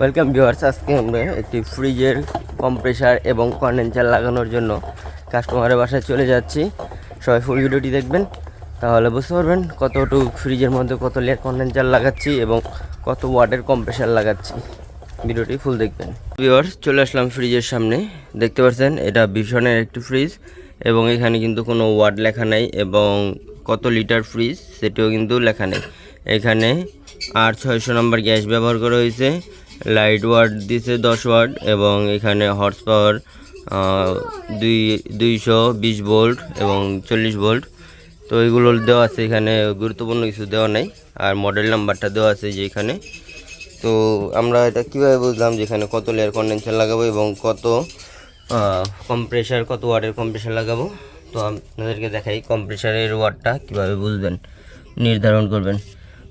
Welcome viewers আজকে আমরা একটি ফ্রিজের কম্প্রেসার এবং কন্ডেন্সার লাগানোর জন্য কাস্টমারের বাসায় চলে যাচ্ছি। সবাই ফুল ভিডিওটি দেখবেন, তাহলে বুঝতে পারবেন কতটুকু ফ্রিজের মধ্যে কত লেয়ার কন্ডেন্সার লাগাচ্ছি এবং কত ওয়াটের কম্প্রেসার লাগাচ্ছি। ভিডিওটি ফুল দেখবেন। ভিউয়ার্স চলে আসলাম ফ্রিজের সামনে। দেখতে পাচ্ছেন, এটা ভীষণের একটি ফ্রিজ এবং এখানে কিন্তু কোনো ওয়াট লেখা নেই এবং কত লিটার ফ্রিজ সেটিও কিন্তু লেখা নেই। এখানে আর ছয়শো নম্বর গ্যাস ব্যবহার করা হয়েছে। লাইট ওয়ার্ড দিছে দশ ওয়াট এবং এখানে হর্স পাওয়ার দুই, দুইশো বিশ ভোল্ট এবং চল্লিশ ভোল্ট। তো এগুলো দেওয়া আছে এখানে, গুরুত্বপূর্ণ কিছু দেওয়া নেই। আর মডেল নাম্বারটা দেওয়া আছে যে এখানে। তো আমরা এটা কীভাবে বুঝলাম যে এখানে কত লেয়ার কন্ডেন্সার লাগাবো এবং কত কম্প্রেসার কত ওয়াটের কম্প্রেসার লাগাবো? তো আপনাদেরকে দেখাই কম্প্রেসারের ওয়াটটা কীভাবে বুঝবেন, নির্ধারণ করবেন।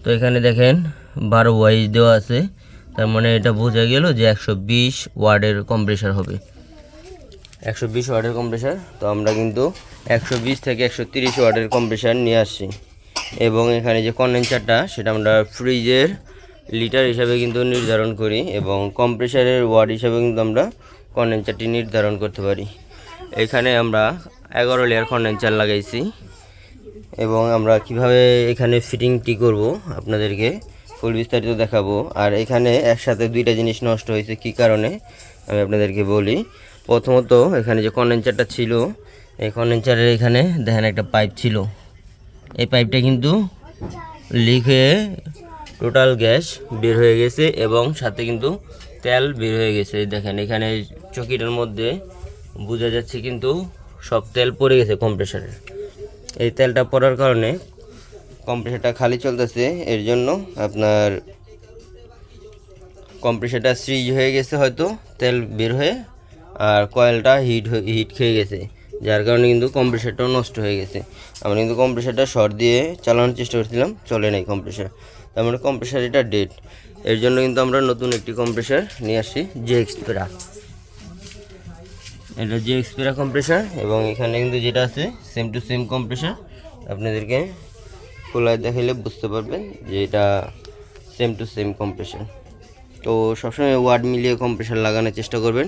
তো এখানে দেখেন, বারো ওয়াইজ দেওয়া আছে। তার মানে এটা বোঝা গেল যে একশো বিশ ওয়ার্ডের কম্প্রেসার হবে। একশো বিশ ওয়ার্ডের কম্প্রেসার তো আমরা কিন্তু একশো বিশ থেকে একশো তিরিশ ওয়ার্ডের কম্প্রেসার নিয়ে আসছি। এবং এখানে যে কন্ডেন্সারটা সেটা আমরা ফ্রিজের লিটার হিসাবে কিন্তু নির্ধারণ করি এবং কম্প্রেসারের ওয়ার্ড হিসাবে কিন্তু আমরা কন্ডেন্সারটি নির্ধারণ করতে পারি। এখানে আমরা এগারো লেয়ার কন্ডেন্সার লাগাইছি। এবং আমরা কীভাবে এখানে ফিটিংটি করব আপনাদেরকে ফুল বিস্তারিত দেখাবো। আর এখানে একসাথে দুইটা জিনিস নষ্ট হয়েছে, কি কারণে? আমি আপনাদেরকে বলি। প্রথমত, এখানে যে কন্ডেন্সারটা ছিল, এই কন্ডেন্সারের এখানে দেখেন একটা পাইপ ছিল। এই পাইপটা কিন্তু লিক হয়ে টোটাল গ্যাস বের হয়ে গেছে এবং সাথে কিন্তু তেল বের হয়ে গেছে। দেখেন, এখানে চকিটার মধ্যে বোঝা যাচ্ছে কিন্তু সব তেল পড়ে গেছে কম্প্রেসারের এই তেলটা পড়ার কারণে কম্প্রেসারটা খালি চলতেছে, এর জন্য আপনার কম্প্রেসারটা সিজ হয়ে গেছে হয়তো, তেল বের হয়ে, আর কয়েলটা হিট হিট খেয়ে গেছে, যার কারণে কিন্তু কম্প্রেসারটাও নষ্ট হয়ে গেছে। আমরা কিন্তু কম্প্রেসারটা শর্ট দিয়ে চালানোর চেষ্টা করছিলাম, চলে নাই কম্প্রেসার তার মানে কম্প্রেসার এটা ডেড এর জন্য কিন্তু আমরা নতুন একটি কম্প্রেসার নিয়ে আসি যে এক্সপেরা এটা জে এক্সপেরা কম্প্রেসার এবং এখানে কিন্তু যেটা আছে সেম টু সেম কম্প্রেসার আপনাদেরকে খোলায় দেখাইলে বুঝতে পারবেন যে এটা সেম টু সেম কম্প্রেসার তো সবসময় ওয়ার্ড মিলিয়ে কম্প্রেসার লাগানোর চেষ্টা করবেন।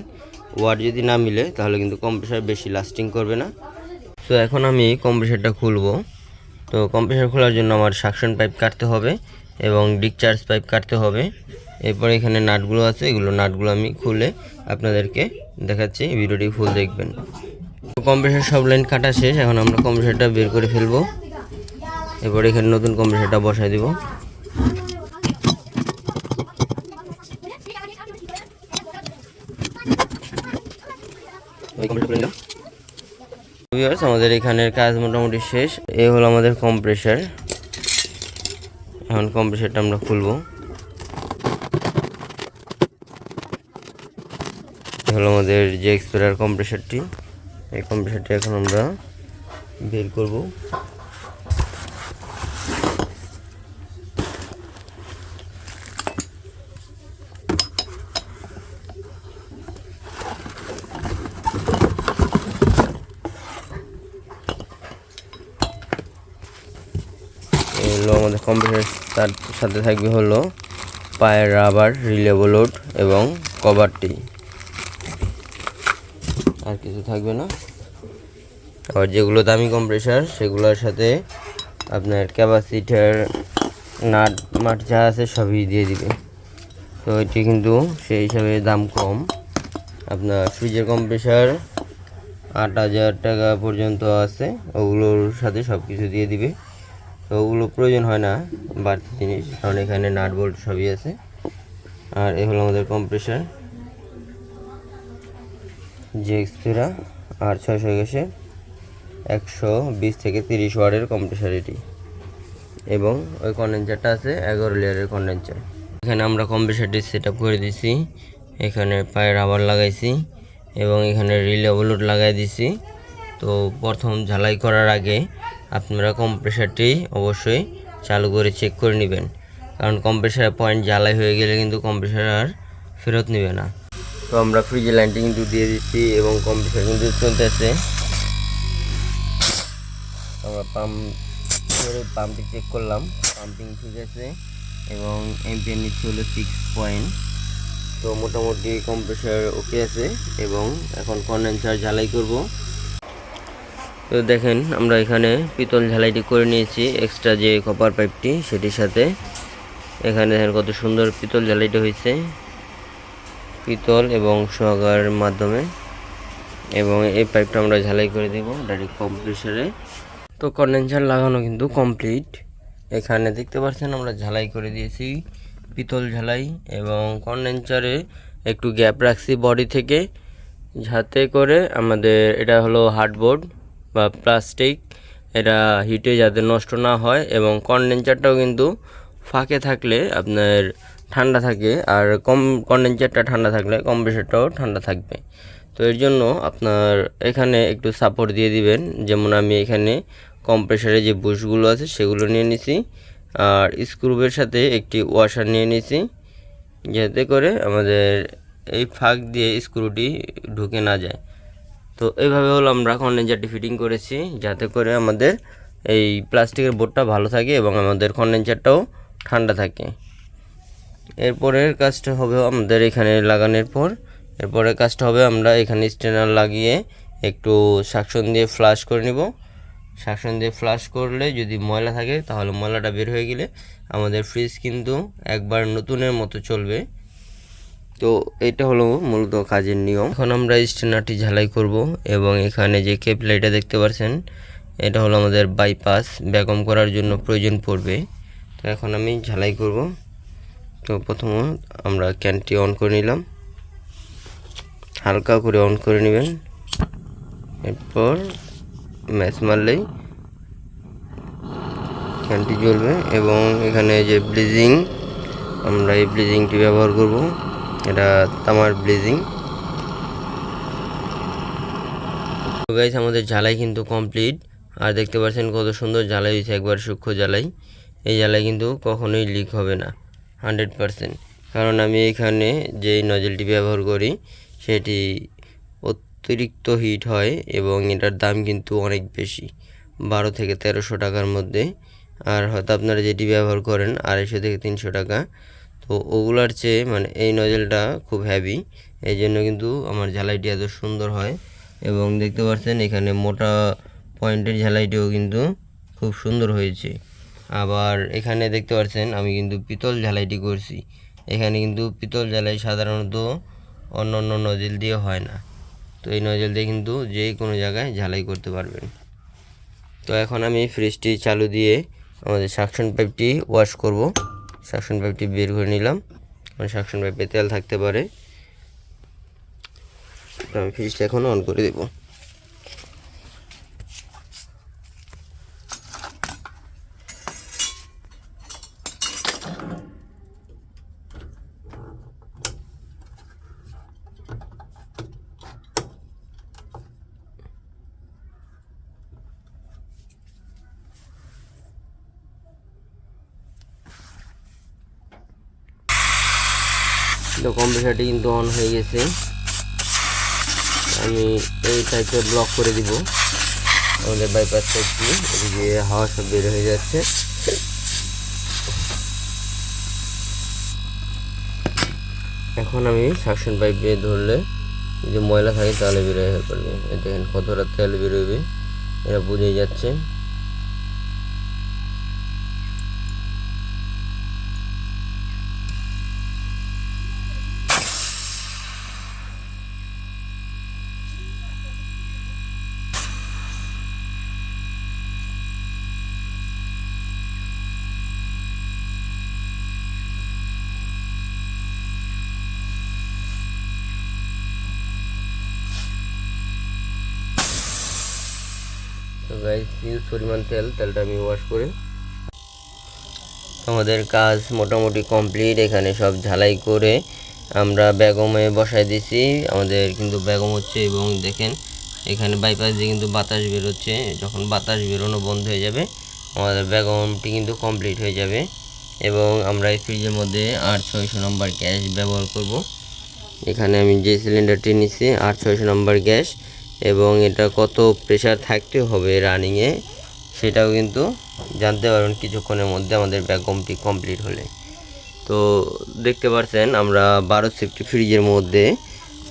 ওয়ার্ড যদি না মিলে, তাহলে কিন্তু কম্প্রেসার বেশি লাস্টিং করবে না। সো এখন আমি কম্প্রেসারটা খুলবো। তো কম্প্রেসার খোলার জন্য আমার সাকশন পাইপ কাটতে হবে এবং ডিকচার্জ পাইপ কাটতে হবে। এরপর এখানে নাটগুলো আছে, এগুলো নাটগুলো আমি খুলে আপনাদেরকে দেখাচ্ছি ভিডিওটি ফুল দেখবেন। তো কম্প্রেসার সব লাইন কাটা শেষ, এখন আমরা কম্প্রেসারটা বের করে ফেলব। এরপর এখানে নতুন কম্প্রেসারটা বসাই দিব। আমাদের এখানের কাজ মোটামুটি শেষ। এই হলো আমাদের কম্প্রেসার এখন কম্প্রেসারটা আমরা খুলবো। হলো আমাদের যে এক্সপেরার কম্প্রেসারটি এই কম্প্রেসারটি এখন আমরা বের করব এই হলো আমাদের কম্পিউটার তার সাথে থাকবে হলো পায়ের রাবার রিলেবল লোড এবং কভারটি আর কিছু থাকবে না। আর যেগুলো দামি কম্প্রেসার সেগুলোর সাথে আপনার ক্যাপাসিটার নাট, মাট যা আছে সবই দিয়ে দিবে। তো এটি কিন্তু সেই হিসাবে দাম কম। আপনার ফ্রিজের কম্প্রেসার আট হাজার টাকা পর্যন্ত আছে, ওগুলোর সাথে সব কিছু দিয়ে দিবে। তো ওগুলো প্রয়োজন হয় না, বাড়তি জিনিস, কারণ এখানে নাট বোল্ট সবই আছে। আর এ হলো আমাদের কম্প্রেসার। যে এক্সপেরা আর ছয়শো গেছে একশো বিশ থেকে তিরিশ ওয়ার্ডের কম্প্রেসার এটি। এবং ওই কন্ডেন্সারটা আছে এগারো লেয়ারের কন্ডেন্সার এখানে আমরা কম্প্রেসারটি সেট আপ করে দিছি। এখানে পায়ে রাবার লাগাইছি এবং এখানে রিলে ব্লুট লাগাই দিছি। তো প্রথম ঝালাই করার আগে আপনারা কম্প্রেসারটি অবশ্যই চালু করে চেক করে নেবেন। কারণ কম্প্রেসার পয়েন্ট জ্বালাই হয়ে গেলে কিন্তু কম্প্রেসার আর ফেরত নেবে না। তো আমরা ফ্রিজের লাইনটি কিন্তু দিয়ে দিচ্ছি এবং কম্প্রেসার কিন্তু চলতেছে। আমরা পাম্প করে পাম্পটি চেক করলাম। পাম্পিং ঠিক আছে এবং এমপিএর নিচ্ছে হলো সিক্স পয়েন্ট তো মোটামুটি কম্প্রেসার ওকে আছে এবং এখন কন্ডেন্সার ঝালাই করব। তো দেখেন, আমরা এখানে পিতল ঝালাইটি করে নিয়েছি এক্সট্রা যে কপার পাইপটি সেটির সাথে। এখানে দেখেন কত সুন্দর পিতল ঝালাইটি হয়েছে। পিতল এবং সোয়াগার মাধ্যমে। এবং এই পাইপটা আমরা ঝালাই করে দেব ডাইরেক্ট কম্প্রেসারে তো কন্ডেন্সার লাগানো কিন্তু কমপ্লিট এখানে দেখতে পাচ্ছেন, আমরা ঝালাই করে দিয়েছি পিতল ঝালাই এবং কন্ডেন্সারে একটু গ্যাপ রাখছি বডি থেকে, যাতে করে আমাদের, এটা হলো হার্ডবোর্ড বা প্লাস্টিক এটা হিটে যাতে নষ্ট না হয় এবং কন্ডেন্সারটাও কিন্তু ফাঁকে থাকলে আপনার ঠান্ডা থাকে আর কম কন্ডেন্সারটা ঠান্ডা থাকলে কম্প্রেসারটাও ঠান্ডা থাকবে। তো এর জন্য আপনার এখানে একটু সাপোর্ট দিয়ে দিবেন। যেমন আমি এখানে কম্প্রেসারে যে বুশগুলো আছে সেগুলো নিয়ে নিছি আর স্ক্রুবের সাথে একটি ওয়াশার নিয়ে নিছি। যাতে করে আমাদের এই ফাঁক দিয়ে স্ক্রুটি ঢুকে না যায়। তো এইভাবে হলো আমরা কন্ডেন্সারটি ফিটিং করেছি, যাতে করে আমাদের এই প্লাস্টিকের বোর্ডটা ভালো থাকে এবং আমাদের কন্ডেন্সারটাও ঠান্ডা থাকে। এরপরের কাজটা হবে আমাদের এখানে লাগানোর পর এরপরের কাজটা হবে আমরা এখানে স্ট্রেনার লাগিয়ে একটু সাকশন দিয়ে ফ্লাশ করে নিব। সাকশন দিয়ে ফ্লাশ করলে যদি ময়লা থাকে, তাহলে ময়লাটা বের হয়ে গেলে আমাদের ফ্রিজ কিন্তু একবার নতুনের মতো চলবে। তো এটা হলো মূলত কাজের নিয়ম। এখন আমরা স্টেনারটি ঝালাই করব এবং এখানে যে কেপলাইটা দেখতে পাচ্ছেন, এটা হলো আমাদের বাইপাস বেগম করার জন্য প্রয়োজন পড়বে। তো এখন আমি ঝালাই করব। তো প্রথম আমরা ক্যানটি অন করে নিলাম। হালকা করে অন করে নেবেন। এরপর ম্যাচ মারলেই ক্যানটি জ্বলবে এবং এখানে যে ব্লিজিং আমরা এই ব্লিজিংটি ব্যবহার করব। এটা তামার ব্লিজিং। তো গাইস আমাদের জ্বালাই কিন্তু কমপ্লিট আর দেখতে পাচ্ছেন কত সুন্দর জ্বালাই হয়েছে, একবার সূক্ষ্ম জ্বালাই। এই জ্বালাই কিন্তু কখনোই লিক হবে না হান্ড্রেড পারসেন্ট কারণ আমি এখানে যেই নজলটি ব্যবহার করি, সেটি অতিরিক্ত হিট হয় এবং এটার দাম কিন্তু অনেক বেশি, বারো থেকে তেরোশো টাকার মধ্যে। আর হয়তো আপনারা যেটি ব্যবহার করেন, আড়াইশো থেকে তিনশো টাকা। তো ওগুলার চেয়ে মানে এই নজেলটা খুব হ্যাভি এই জন্য কিন্তু আমার ঝালাইটি এত সুন্দর হয় এবং দেখতে পাচ্ছেন এখানে মোটা পয়েন্টের ঝালাইটিও কিন্তু খুব সুন্দর হয়েছে। আবার এখানে দেখতে পাচ্ছেন আমি কিন্তু পিতল ঝালাইটি করছি। এখানে কিন্তু পিতল ঝালাই সাধারণত অন্য অন্য নজেল দিয়ে হয় না। তো এই নজেল দিয়ে কিন্তু যে কোনো জায়গায় ঝালাই করতে পারবেন। তো এখন আমি ফ্রিজটি চালু দিয়ে আমাদের সাকশন পাইপটি ওয়াশ করব। সাকশন পাইপটি বের করে নিলাম। কারণ সাকশন পাইপে তেল থাকতে পারে। আমি ফ্রিজটা এখন অন করে দেব। তো কম্পিউটারটি কিন্তু অন হয়ে গেছে। আমি এই সাইডটা ব্লক করে দিব। আমাদের বাইপাস সাইডটি এদিকে হাওয়া সব বের হয়ে যাচ্ছে। এখন আমি সাকশন পাইপ দিয়ে ধরলে যদি ময়লা থাকে তাহলে বেরোয় পড়বে দেখেন কতটা তেল বেরোবে এটা বুঝেই যাচ্ছে। গাইস পরিমাণ তেল, তেলটা আমি ওয়াশ করে। আমাদের কাজ মোটামুটি কমপ্লিট এখানে সব ঝালাই করে আমরা বেগমে বসাই দিছি। আমাদের কিন্তু বেগম হচ্ছে এবং দেখেন, এখানে বাইপাস দিয়ে কিন্তু বাতাস বেরোচ্ছে। যখন বাতাস বেরোনো বন্ধ হয়ে যাবে, আমাদের বেগমটি কিন্তু কমপ্লিট হয়ে যাবে। এবং আমরা এই ফ্রিজের মধ্যে আট ছয়শো নম্বর গ্যাস ব্যবহার করব। এখানে আমি যে সিলিন্ডারটি নিচ্ছি আট ছয়শো নম্বর গ্যাস। এবং এটা কত প্রেশার থাকতে হবে রানিংয়ে সেটাও কিন্তু জানতে পারবেন কিছুক্ষণের মধ্যে আমাদের ব্যাকগ্রাউন্ডটি কমপ্লিট হলে। তো দেখতে পাচ্ছেন আমরা বারো সেফটি ফ্রিজের মধ্যে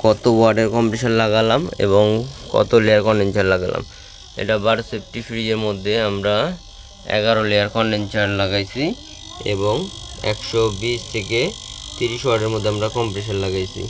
কত ওয়ার্ডের কম্প্রেসার লাগালাম এবং কত লেয়ার কন্ডেন্সার লাগালাম। এটা বারো সেফটি ফ্রিজের মধ্যে আমরা এগারো লেয়ার কন্ডেন্সার লাগাইছি এবং একশো বিশ থেকে তিরিশ ওয়ার্ডের মধ্যে আমরা কম্প্রেসার লাগাইছি।